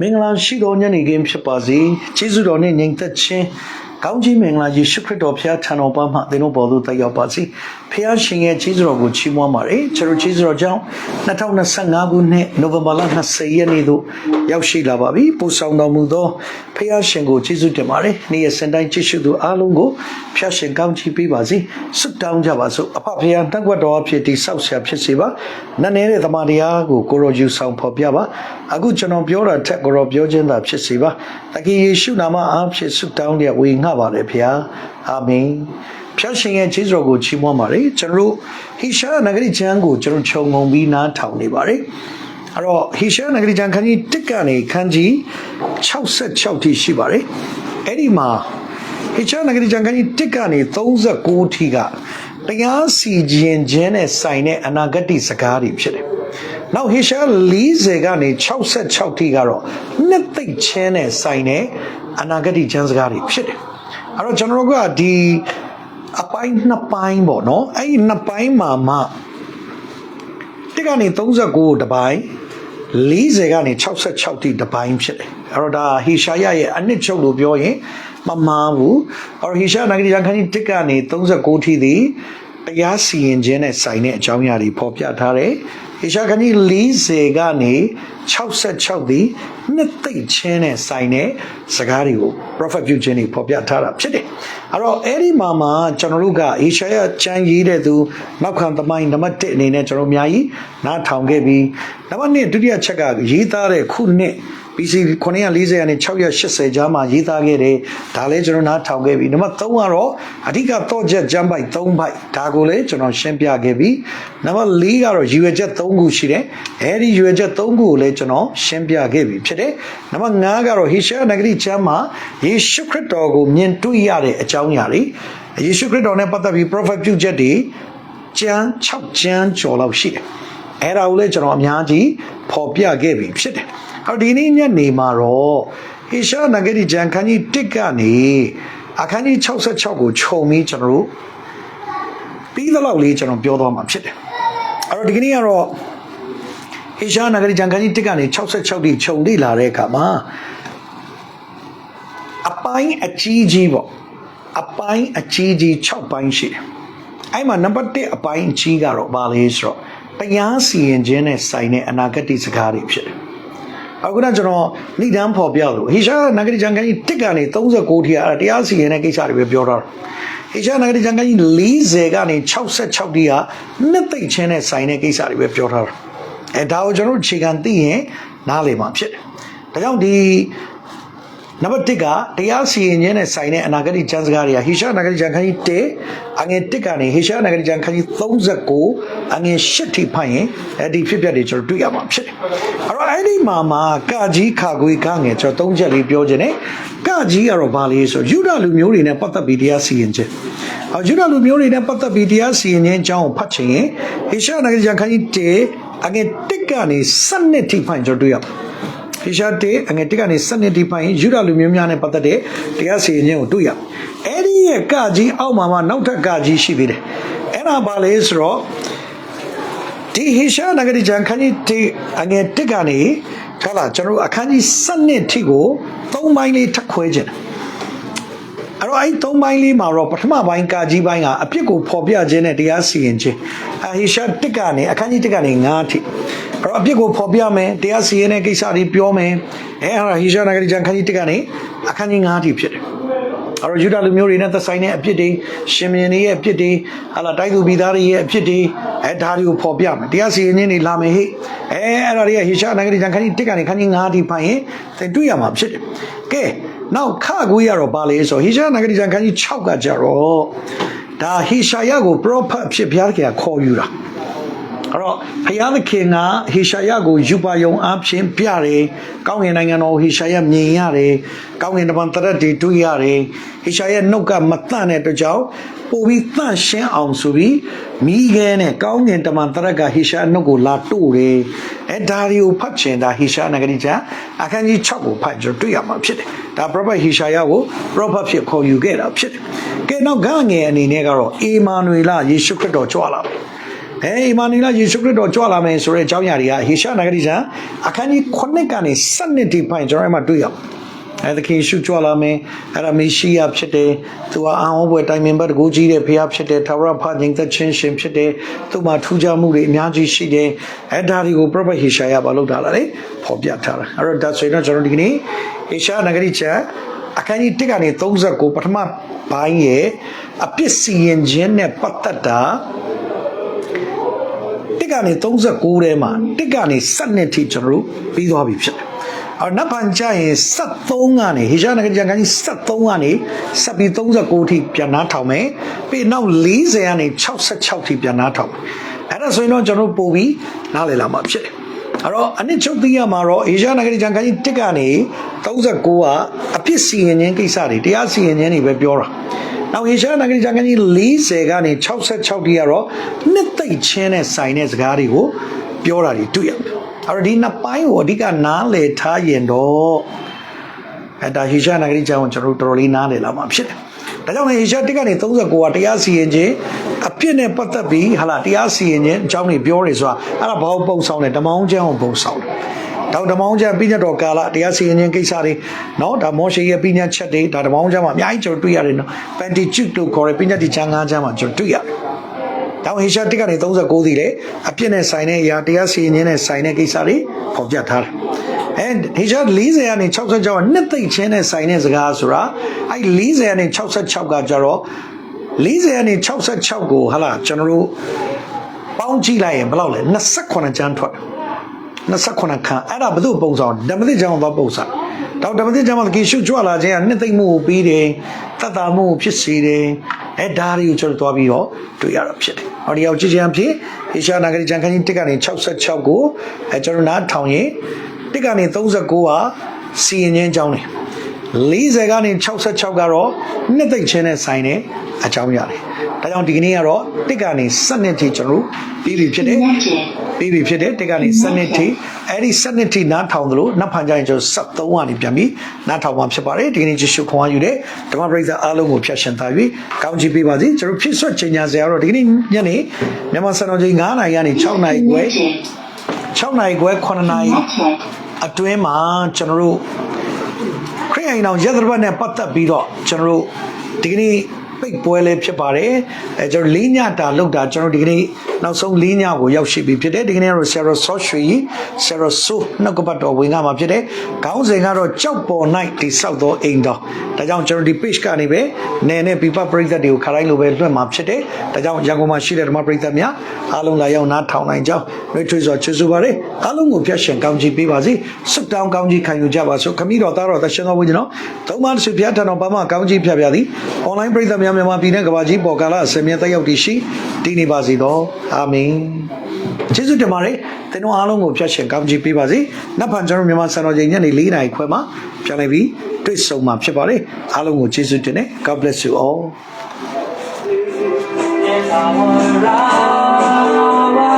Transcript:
မင်္ဂလာရှိသောညနေခင်းဖြစ်ပါစေကျေးဇူးတော်နဲ့ညီသက်ခြင်း ကောင်းကြီးမင်္ဂလာယေရှုခရစ်တော်ဖခင်ထံတော်ပါမှသင်တို့ပေါ်သို့တက်ရောက်ပါစေဖခင်ရှင်ရဲ့ကျေးဇူးတော်ကိုချီးမွမ်းပါတယ်ကျွန်တော်ကျေးဇူးတော်ကြောင့်2025ခုနှစ်နိုဝင်ဘာလ20ရက်နေ့သို့ရောက်ရှိလာပါပြီပို့ဆောင်တော်မူသောဖခင်ရှင်ကိုကျေးဇူးတင်ပါတယ်နေ့ရက်စံတိုင်းကြည့်ရှုသူအားလုံးကိုဖခင်ရှင်ကောင်းချီးပေးပါစေဆုတောင်းကြပါစို့အဖဖခင်တန်ခွတ်တော်အဖြစ်တိဆောက်ဆရာဖြစ်စေပါနတ်နေတဲ့သမာတရားကိုကိုရောယူဆောင်ဖော်ပြပါအခုကျွန်တော်ပြောတာထက်ကိုရောပြောခြင်းသာဖြစ်စေပါတခင်ယေရှုနာမအားဖြင့်ဆုတောင်းတဲ့ဝေငှပါတယ်ဖခင်အာမင်ဖျားရှင်ရဲ့ခြေတော်ကိုချီးမွမ်းပါတယ်ကျွန်တော်တို့ဟိရှာနဂရိချမ်းကိုကျွန်တော်ခြုံငုံပြီးနားထောင်နေပါတယ်အဲ့တော့ဟိရှာနဂရိချမ်းခန်းကြီး1ကနေခန်းကြီး66ထိရှိပါတယ်အဲ့ဒီမှာဟိရှာနဂရိချမ်းခန်းကြီး1ကနေ39ထိကတရားစီရင်ခြင်းနဲ့ဆိုင်တဲ့အနာဂတ်စကားတွေဖြစ်တယ်နောက်ဟေရှာ40ကနေ66ထိကတော့နှစ်သိပ်ချင်းနဲ့ဆိုင်တဲ့အနာဂတ်ကျမ်းစကားတွေဖြစ်တယ်။ အဲ့တော့ကျွန်တော်တို့ကဒီအပိုင်းနှစ်ပိုင်းပေါ့နော်။အဲ့ဒီနှစ်ပိုင်းမှာမှတစ်ကနေ39ကိုတစ်ပိုင်း40ကနေ66ထိတစ်ပိုင်းဖြစ်တယ်။အဲ့တော့ဒါဟေရှာယရဲ့အနှစ်ချုပ်လို့ပြောရင်မမှားဘူး။အဲ့တော့ဟေရှာနဂရီခန်းကြီးတစ်ကနေ39ထိသည်တရားစီရင်ခြင်းနဲ့ဆိုင်တဲ့အကြောင်းအရာတွေဖော်ပြထားတယ်။ ဟေရှာခန်းကြီး40ကနေ66ဒီနှစ်သိမ့်ချင်းနဲ့ဆိုင်တဲ့စကားတွေကို prophet ပြုခြင်းတွေဖော်ပြထားတာဖြစ်တယ်။အဲ့တော့အဲ့ဒီမှာမှာကျွန်တော်တို့ကဟေရှာယကျမ်းရေးတဲ့သူနောက်ခံသမိုင်းနံပါတ်1အနေနဲ့ကျွန်တော်အများကြီးနားထောင်ခဲ့ပြီးနံပါတ်2ဒုတိယချက်ကရေးသားတဲ့ခုနှစ် BC 940ကနေ680ကြားမှာရေးသားခဲ့တယ်ဒါလည်းကျွန်တော်နားထောင်ခဲ့ပြီနံပါတ်3ကတော့အဓိကတော့ချက်ဂျမ်ပိုက်3ပိုက်ဒါကိုလည်းကျွန်တော်ရှင်းပြခဲ့ပြီနံပါတ်4ကတော့ရွေချက်3ခုရှိတယ်အဲဒီရွေချက်3ခုကိုလည်းကျွန်တော်ရှင်းပြခဲ့ပြီဖြစ်တယ်နံပါတ်5ကတော့ဟေရှာနဂရီချမ်းမှာယေရှုခရစ်တော်ကိုမြင်တွေ့ရတဲ့အကြောင်းအရာတွေယေရှုခရစ်တော်နဲ့ပတ်သက်ပြီး prophet ပြုချက်တွေကျမ်း6ကျမ်းကျော်လောက်ရှိတယ် အဲ့ဒါကိုလည်းကျွန်တော်အများကြီးဖော်ပြခဲ့ပြီဖြစ်တယ်အော်ဒီနေ့ညနေမှာတော့ဟေရှာနဂရီဂျန်ခန်းကြီး1ကနေအခန်းကြီး66ကိုခြုံပြီးကျွန်တော်တို့ပြီးသလောက်လေးကျွန်တော်ပြောသွားမှာဖြစ်တယ်အဲ့တော့ဒီကနေ့ကတော့ဟေရှာနဂရီဂျန်ခန်းကြီး1ကနေ66တိခြုံတိလာတဲ့အခါမှာအပိုင်းအကြီးကြီးပေါ့အပိုင်းအကြီးကြီး6ပိုင်းရှိတယ်အဲ့မှာနံပါတ်1အပိုင်းအကြီးကတော့ဘာလဲဆိုတော့ တရားစီရင်ခြင်းနဲ့ဆိုင်တဲ့အနာဂတ်စကားတွေဖြစ်တယ်အခုနကျွန်တော်ဏိဒန်းဖော်ပြလို့ဟေရှာနဂရီဂျန်ကန်ကြီးတစ်ကနေ39ထိအဲ့တရားစီရင်တဲ့ကိစ္စတွေပဲပြောတာဟေရှာနဂရီဂျန်ကန်ကြီး40ကနေ66ထိကနှစ်သိမ့်ချင်းနဲ့ဆိုင်တဲ့ကိစ္စတွေပဲပြောထားတာအဲဒါကိုကျွန်တော်တို့ခြေခံသိရင်နားလည်မှာဖြစ်တယ်ဒါကြောင့်ဒီ နံပါတ်1ကတရားစီရင်ခြင်းနဲ့ဆိုင်တဲ့အနာဂတ်ကျမ်းစကားတွေကဟေရှာနဂရီကျမ်းခန်းကြီး1အငယ်1ကနေဟေရှာနဂရီကျမ်းခန်းကြီး39အငယ်8ထိဖတ်ရင်အဲ့ဒီဖြစ်ပျက်တွေကျွန်တော်တွေ့ရမှာဖြစ်တယ်။အဲ့တော့အဲ့ဒီမှာမှာကကြီးခါခွေကငယ်ကျွန်တော်၃ချက်လေးပြောခြင်းနဲ့ကကြီးကတော့ဘာလဲဆိုယူဒလူမျိုးတွေနဲ့ပတ်သက်ပြီးတရားစီရင်ခြင်း။အော်ယူဒလူမျိုးတွေနဲ့ပတ်သက်ပြီးတရားစီရင်ခြင်းအကြောင်းကိုဖတ်ချင်ရင်ဟေရှာနဂရီကျမ်းခန်းကြီး1အငယ်1ကနေ7ထိဖတ်ရင်ကျွန်တော်တွေ့ရမှာ ဟေရှာတေအငယ်တစ်ကနေစနစ်ဒီပိုင်းယူဒလူမျိုးများနဲ့ပတ်သက်တဲ့တရားစီရင်ခြင်းကိုတွေ့ရ။အဲ့ဒီရဲ့ကကြီးအောက်မှာမှနောက်ထပ်ကကြီးရှိသေးတယ်။အဲ့ဒါဘာလဲဆိုတော့ဒီဟေရှာနဂရီဂျန်ခန်းကြီးတေအငယ်တစ်ကနေခလာကျွန်တော်အခန်းကြီးစနစ်ထိကို၃ပိုင်းလေးထပ်ခွဲခြင်း အဲ့တော့အဲ့သုံးပိုင်းလေးမှာတော့ပထမပိုင်းကာကြီးပိုင်းကအပြစ်ကိုဖော်ပြခြင်းနဲ့တရားစီရင်ခြင်းအဟိရှာတစ်ကနေအခန်းကြီးတစ်ကနေ9အထိအဲ့တော့အပြစ်ကိုဖော်ပြမယ်တရားစီရင်တဲ့ကိစ္စတွေပြောမယ်အဲအဲ့ဒါဟိရှာနဂရီဂျန်ခန်းကြီးတစ်ကနေအခန်းကြီး9အထိဖြစ်တယ် အဲ့တော့ယူဒလူမျိုးတွေနဲ့သက်ဆိုင်တဲ့အပြစ်တွေရှင်မင်းတွေရဲ့အပြစ်တွေဟာလာတိုက်သူပြည်သားတွေရဲ့အပြစ်တွေအဲဒါတွေကိုဖော်ပြမယ်တရားစီရင်ခြင်းတွေလာမယ်ဟိအဲအဲ့ဒါတွေကဟိရှာနဂရီဂျန်ခန်းကြီးတစ်ကနေခန်းကြီး9အထိဖိုင်ရင်သင်တွေ့ရမှာဖြစ်တယ်ကဲနောက်ခကွေးရတော့ဘာလဲဆိုဟိရှာနဂရီဂျန်ခန်းကြီး6ကကြတော့ဒါဟိရှာယကို prophet ဖြစ်ဘုရားခင်ကခေါ်ယူတာ အဲ့တော့ဘုရားသခင်ကဟေရှာယကိုယူပါယုံအဖြစ်ပြတယ်။ကောင်းကင်နိုင်ငံတော်ဟေရှာယမြင်ရတယ်။ကောင်းကင်တမန်တရက်တွေတွေ့ရတယ်။ဟေရှာယနှုတ်ကမတန့်တဲ့အတွက်ကြောင့်ပို့ပြီးတန့်ရှင်းအောင်ဆိုပြီးမိခဲနဲ့ကောင်းကင်တမန်တရက်ကဟေရှာနှုတ်ကိုလာတို့တယ်။အဲဒါတွေကိုဖတ်ချင်တာဟေရှာနဂရီချာအခန်းကြီး6ကိုဖတ်ကြတွေ့ရမှာဖြစ်တယ်။ဒါ prophet ဟေရှာယကို prophet ဖြစ်ခေါ်ယူခဲ့တာဖြစ်တယ်။ကဲနောက်ဂငယ်အနေနဲ့ကတော့အေမာနွေလယေရှုခရစ်တော်ကြွလာတယ်။ အဲအီမာနီလာယေရှုခရစ်တော်ကြွလာမယ်ဆိုတဲ့အကြောင်းအရာတွေကဟေရှာနဂရီကျမ်းအခန်းကြီး9ကနေ7တိပိုင်းကျွန်တော်အဲ့မှာတွေ့ရအောင်အဲသခင်ယေရှုကြွလာမယ်အဲ့ဒါမေရှိယဖြစ်တယ်သူကအာဟောဘွယ်တိုင်ပင်ဘတ်တကူကြီးတဲ့ဖခင်ဖြစ်တယ်ထာဝရဖခင်သက်ချင်းရှင်ဖြစ်တယ်သူ့မှာထူးခြားမှုတွေအများကြီးရှိတယ်အဲဒါတွေကို prophet ဟေရှာယဘာလုပ်ထားတာလဲဖော်ပြထားတာအဲ့တော့ဒါဆိုရင်တော့ကျွန်တော်ဒီကနေ့ဟေရှာနဂရီကျမ်းအခန်းကြီး1ကနေ39ပထမပိုင်းရဲ့အပြစ်စီရင်ခြင်းနဲ့ပတ်သက်တာ တစ်ကနေ39ထဲမှာတစ်ကနေ7ထိကျွန်တော်တို့ပြီးသွားပြီဖြစ်တယ်။အော်နတ်ပန်ကြရင်73ကနေဟေရှာနဂကြံကန်ကြီး73ကနေဆက်ပြီး39ထိပြန်နားထောင်မယ်။ပြီးနောက်40ကနေ66ထိပြန်နားထောင်မယ်။အဲ့ဒါဆိုရင်တော့ကျွန်တော်တို့ပို့ပြီးနားလည်လာမှာဖြစ်တယ်။အဲ့တော့အနစ်ချုပ်သိရမှာတော့အေရှားနဂရီဂျန်ကန်ကြီးတစ်ကနေ39ကအပြစ်စီရင်ခြင်းကိစ္စတွေတရားစီရင်ခြင်းတွေပဲပြောတာ။ နောက်အေရှားနဂရီဂျန်ကန်ကြီး40ကနေ66တိကတော့နှစ်သိမ့်ချင်းနဲ့ဆိုင်တဲ့စကားတွေကိုပြောတာတွေတွေ့ရမယ်။အဲ့တော့ဒီနှစ်ပိုင်းကိုအဓိကနားလည်ထားရင်တော့အဲဒါဟေရှာနဂရီကျောင်းကိုကျွန်တော်တို့တော်တော်လေးနားလည်လာမှာဖြစ်တယ်။ဒါကြောင့်လည်းဟေရှာတစ်ကနေ39ကတရားစီရင်ခြင်းအပြစ်နဲ့ပတ်သက်ပြီးဟာလာတရားစီရင်ခြင်းအကြောင်းတွေပြောနေဆိုတာအဲ့ဒါဘာလို့ပုံဆောင်လဲဓမ္မအောင်ကျောင်းကိုပုံဆောင်တယ်။ တော့ဓမ္မအောင်ကျောင်းပြညတ်တော်ကာလတရားစီရင်ခြင်းကိစ္စတွေနော်ဒါမောရှေရဲ့ပြညတ်ချက်တွေဒါဓမ္မအောင်ကျောင်းမှာအများကြီးကျွန်တော်တွေ့ရတယ်နော်။ပန်တီချွတ်လို့ခေါ်တဲ့ပြညတ်ဒီချမ်းငါးချမ်းမှာကျွန်တော်တွေ့ရတယ်။တောင်ဟေရှာတစ်ကနေ39စီလေအပြစ်နဲ့ဆိုင်တဲ့အရာတရားစီရင်ခြင်းနဲ့ဆိုင်တဲ့ကိစ္စတွေဖော်ပြထားတယ်။ and ဟေရှာ40ကနေ66ကနှစ်သိမ့်ချင်းနဲ့ဆိုင်တဲ့စကားဆိုတာအဲ40ကနေ66ကကြတော့40ကနေ66ကိုဟာလာကျွန်တော်တို့ပေါင်းကြည့်လိုက်ရင်ဘယ်လောက်လဲ28ကျမ်းထွက်တယ် 28ခန်းအဲ့ဒါဘယ်သူပုံဆောင်ဓမ္မသစ်ကျောင်းသွားပုံဆောင်တော့ဓမ္မသစ်ကျောင်းမှာကိရှုကြွလာခြင်းကနှစ်သိမ့်မှုကိုပြီးတယ်တတ်တာမှုကိုဖြစ်စေတယ်အဲဒါတွေကိုကျွန်တော်သွားပြီးတော့တွေ့ရတာဖြစ်တယ်ဟောဒီရောက်ကြည့်ခြင်းအဖြစ်ဟေရှာနာဂရီကျမ်းခန်းကြီး1ကနေ66ကိုအဲကျွန်တော်နားထောင်ရင်1ကနေ39ကစီရင်ခြင်းအကြောင်းတယ်40ကနေ66ကတော့နှစ်သိမ့်ခြင်းနဲ့ဆိုင်တဲ့အကြောင်းရတယ် ဒါကြောင့်ဒီကနေ့ကတော့1ကနေ7နှစ်ထိကျွန်တော်တို့ပြီးပြီဖြစ်တယ်ပြီးပြီဖြစ်တယ်တက်ကနေ7နှစ်ထိအဲ့ဒီ7နှစ်ထိနားထောင်သလိုနောက်ဖန်ကြရင်ကျတော့73ကနေပြန်ပြီးနားထောင်မှာဖြစ်ပါတယ်ဒီကနေ့ယေရှုခွန်အားယူတဲ့ဓမ္မပရိသတ်အားလုံးကိုဖျက်ရှင်သား၍ကောင်းချီးပေးပါစေကျွန်တော်ဖြစ်ဆွတ်ချိန်ညာစရာတော့ဒီကနေ့ညနေမြန်မာစံတော်ချိန်9နာရီကနေ6နာရီခွဲ6နာရီခွဲ9နာရီအတွင်းမှာကျွန်တော်တို့ခရိယန်အောင်ရသဘတ်နဲ့ပတ်သက်ပြီးတော့ကျွန်တော်တို့ဒီကနေ့ ပိတ်ပွဲလေးဖြစ်ပါတယ်အဲကျွန်တော်လေးညတာလောက်တာကျွန်တော်ဒီကနေ့နောက်ဆုံးလေးညကိုရောက်ရှိပြီဖြစ်တယ်ဒီကနေ့ကတော့ဆရာတော်ဆော့ရွှေဆရာတော်ဆိုးနှုတ်ကပတ်တော်ဝင်ကမှာဖြစ်တယ်ခေါင်းစဉ်ကတော့ကြောက်ပေါ်၌တိဆောက်သောအိမ်တော်ဒါကြောင့်ကျွန်တော်ဒီ page ကနေပဲနေနဲ့ပြပပရိသတ်တွေကိုခရိုင်းလိုပဲလွှင့်မှာဖြစ်တယ်ဒါကြောင့်ရန်ကုန်မှာရှိတဲ့ဓမ္မပရိသတ်များအားလုံးလာရောက်နားထောင်နိုင်ကြောင်းနှွေးထွေးစွာချီးကျူးပါတယ်အားလုံးကိုဖျက်ရှင်ကောင်းချီးပေးပါစေဆုတောင်းကောင်းချီးခံယူကြပါစို့ခမည်းတော်သားတော်သရှင်တော်ဝိညာဉ်တော်သုံးပါးဆုဖျားထံတော်ဘာမှကောင်းချီးဖျားဖျားသည် online ပရိသတ်များမြန်မာပြည်နဲ့ကမ္ဘာကြီးပေါ်ကာလအစမြဲတက်ရောက်တည်ရှိတည်နေပါစေတော့အာမင်ကျေးဇူးတင်ပါတယ်သင်တို့အားလုံးကိုဖျက်ရှင်ကောင်းချီးပေးပါစေနောက်ဖန်ကျွန်တော်မြန်မာစံတော်ချိန်ညနေ၄နာရီခွဲမှာပြန်လည်ပြီးတွေ့ဆုံမှာဖြစ်ပါတယ်အားလုံးကိုကျေးဇူးတင်တယ် God bless you all in our lives.